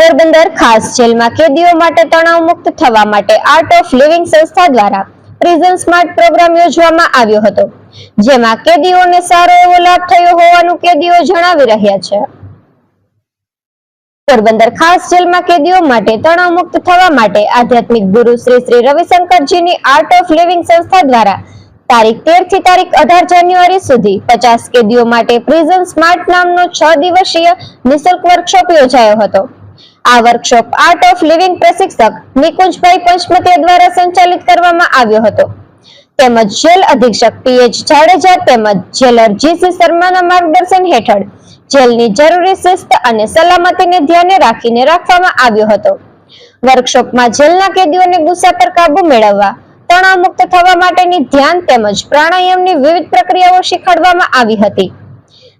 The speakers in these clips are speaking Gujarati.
પોરબંદર ખાસ જેલમાં કેદીઓ માટે તણાવ મુક્ત થવા માટે આર્ટ ઓફ લિવિંગ સંસ્થા દ્વારા પ્રિઝન સ્માર્ટ પ્રોગ્રામ યોજવામાં આવ્યો હતો, જેમાં કેદીઓને સારો એવો લાભ થયો હોવાનું કેદીઓ જણાવી રહ્યા છે. પોરબંદર ખાસ જેલમાં કેદીઓ માટે તણાવ મુક્ત થવા માટે આધ્યાત્મિક ગુરુ શ્રી શ્રી રવિશંકરજીની આર્ટ ઓફ લિવિંગ સંસ્થા દ્વારા તારીખ તેરથી તારીખ અઢાર જાન્યુઆરી સુધી પચાસ કેદીઓ માટે પ્રિઝન સ્માર્ટ નામનો છ દિવસીય નિઃશુલ્ક વર્કશોપ યોજાયો હતો. આ વર્કશોપ આર્ટ ઓફ લિવિંગ પ્રશિક્ષક નિકુંજભાઈ પંચમતિયા દ્વારા સંચાલિત કરવામાં આવ્યો હતો. તેમજ જેલ અધિક્ષક પીએચ જાડેજા તેમજ જેલર જીસી શર્માના માર્ગદર્શન હેઠળ જેલની જરૂરી શિસ્ત અને સલામતીને ધ્યાને રાખીને રાખવામાં આવ્યો હતો. વર્કશોપમાં જેલના કેદીઓને ગુસ્સા પર કાબુ મેળવવા તણાવ મુક્ત થવા માટેની ધ્યાન તેમજ પ્રાણાયામની વિવિધ પ્રક્રિયાઓ શીખવાડવામાં આવી હતી.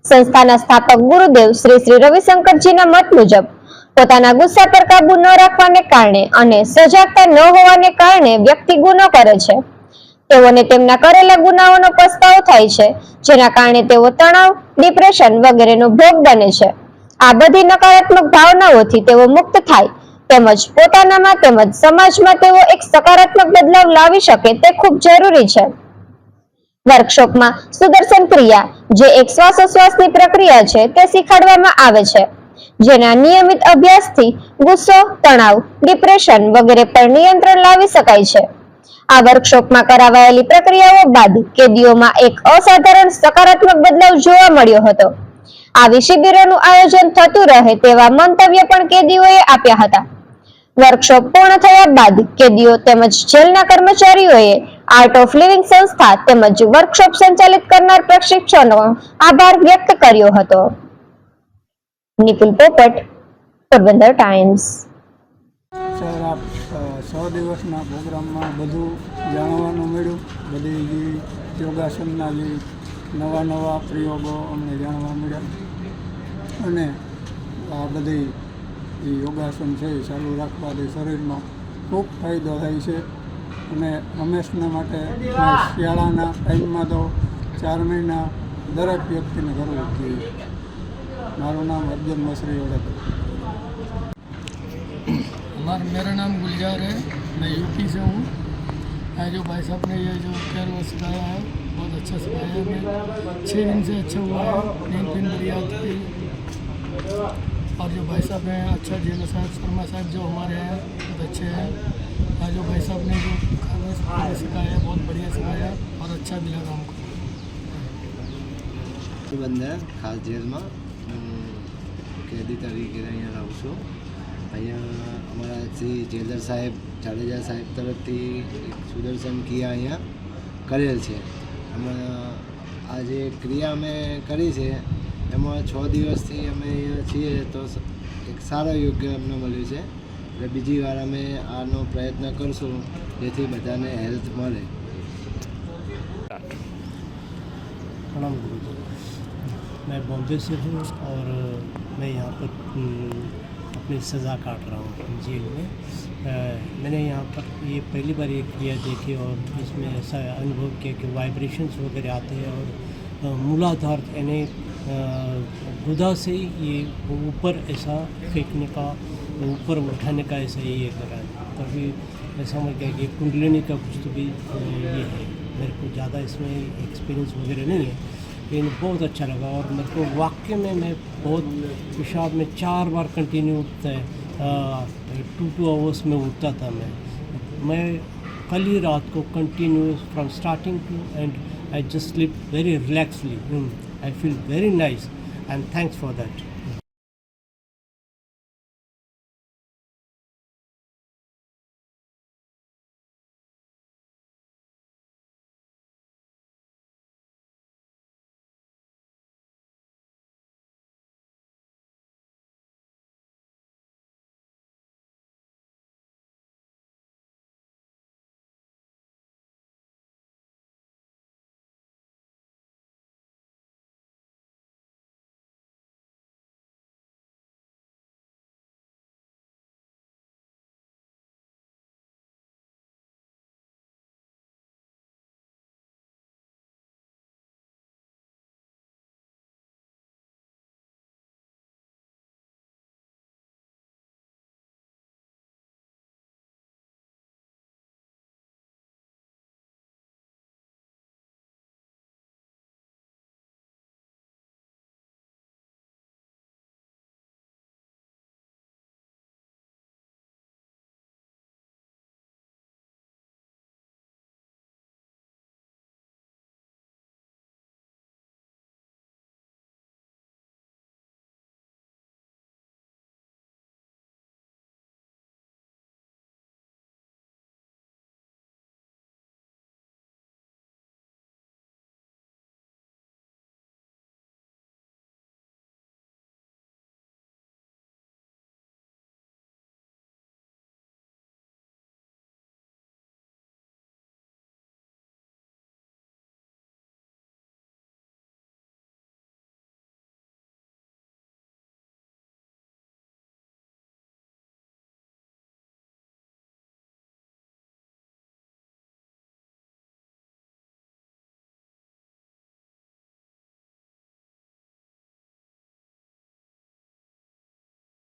સંસ્થાના સ્થાપક ગુરુદેવ શ્રી શ્રી રવિશંકરજીના મત મુજબ પોતાના ગુસ્સા પર કાબુ ન રાખવાને કારણે અને સજાગતા ન હોવાને કારણે વ્યક્તિ ગુનો કરે છે. તેઓને તેમના કરેલા ગુનાઓનો પસ્તાવો થાય છે, જેના કારણે તેઓ તણાવ, ડિપ્રેશન વગેરેનો ભોગ બને છે. આ બધી નકારાત્મક ભાવનાઓથી તેઓ મુક્ત થાય, તેમજ પોતાનામાં તેમજ સમાજમાં તેઓ એક સકારાત્મક બદલાવ લાવી શકે તે ખૂબ જરૂરી છે. વર્કશોપમાં સુદર્શન ક્રિયા, જે એક શ્વાસોશ્વાસની પ્રક્રિયા છે, તે શીખવાડવામાં આવે છે. જેના નિયમિત અભ્યાસથી ગુસ્સો, તણાવ ડિપ્રેશન વગેરે પર નિયંત્રણ લાવી શકાય છે. આ વર્કશોપમાં કરાવાયેલી પ્રક્રિયાઓ બાદ કેદીઓમાં એક અસાધારણ સકારાત્મક બદલાવ જોવા મળ્યો હતો. આવી શિબિરોનું આયોજન થતું રહે તેવા મંતવ્ય પણ કેદીઓએ આપ્યા હતા. વર્કશોપ પૂર્ણ થયા બાદ કેદીઓ તેમજ જેલના કર્મચારીઓએ આર્ટ ઓફ લિવિંગ સંસ્થા તેમજ વર્કશોપ સંચાલિત કરનાર પ્રશિક્ષકનો આભાર વ્યક્ત કર્યો હતો. નિપુલ પોપટ, પોરબંદર ટાઈમ્સ. સર, આપ સો દિવસના પ્રોગ્રામમાં બધું જાણવાનું મળ્યું. બધી યોગાસનના જે નવા નવા પ્રયોગો અમને જાણવા મળ્યા. અને આ બધી જે યોગાસન છે એ ચાલુ રાખવાથી શરીરમાં ખૂબ ફાયદો થાય છે. અને હંમેશના માટે શિયાળાના ટાઈમમાં તો ચાર મહિના દરેક વ્યક્તિને કરવું જોઈએ. મારું નામ અર્જુન મસરી ઓળખ हमारा मेरा नाम गुलजार है मैं यूपी से हूँ है जो भाई साहब ने ये जो प्यार वो सिखाया है बहुत अच्छा सिखाया है हमें छः दिन से अच्छा हुआ है नींद फिर बढ़िया आती थी और जो भाई साहब हैं अच्छा जेल साहब शर्मा साहब जो हमारे हैं बहुत अच्छे हैं और जो भाई साहब ने जो खाना खाना सिखाया है बहुत बढ़िया सिखाया और अच्छा भी लगा हमको પોરબંદર ખાસ જેલમાં હું કેદી તરીકે અહીંયા રહું છું. અહીંયા અમારા શ્રી જેલર સાહેબ જાડેજા સાહેબ તરફથી સુદર્શન ક્રિયા અહીંયા કરેલ છે. એમાં આ જે ક્રિયા અમે કરી છે એમાં છ દિવસથી અમે અહીંયા છીએ તો એક સારો યોગ્ય અમને મળ્યું છે. એટલે બીજી વાર અમે આનો પ્રયત્ન કરશું જેથી બધાને હેલ્થ મળે. પ્રણામ ગુરુજી. मैं बॉम्बे से हूँ और मैं यहाँ पर हम्म, अपनी सज़ा काट रहा हूँ जेल में। मैंने यहाँ पर ये पहली बार ये क्रिया देखी और इसमें ऐसा अनुभव किया कि वाइब्रेशंस वगैरह आते हैं और मूलाधार यानी गुदा से ये ऊपर ऐसा फेंकने का ऊपर उठाने का ऐसा ये करा तभी मैं समझ गया कि कुंडलिनी का कुछ तो भी ये है। मेरे को ज़्यादा इसमें एक्सपीरियंस वगैरह नहीं है। लेकिन बहुत अच्छा लगा और मेरे को वाकई में मैं बहुत पेशाब में चार बार कंटिन्यू उठता है टू टू आवर्स में उठता था मैं। मैं कल ही रात को continue from starting to end I just sleep very relaxly I feel very nice and thanks for that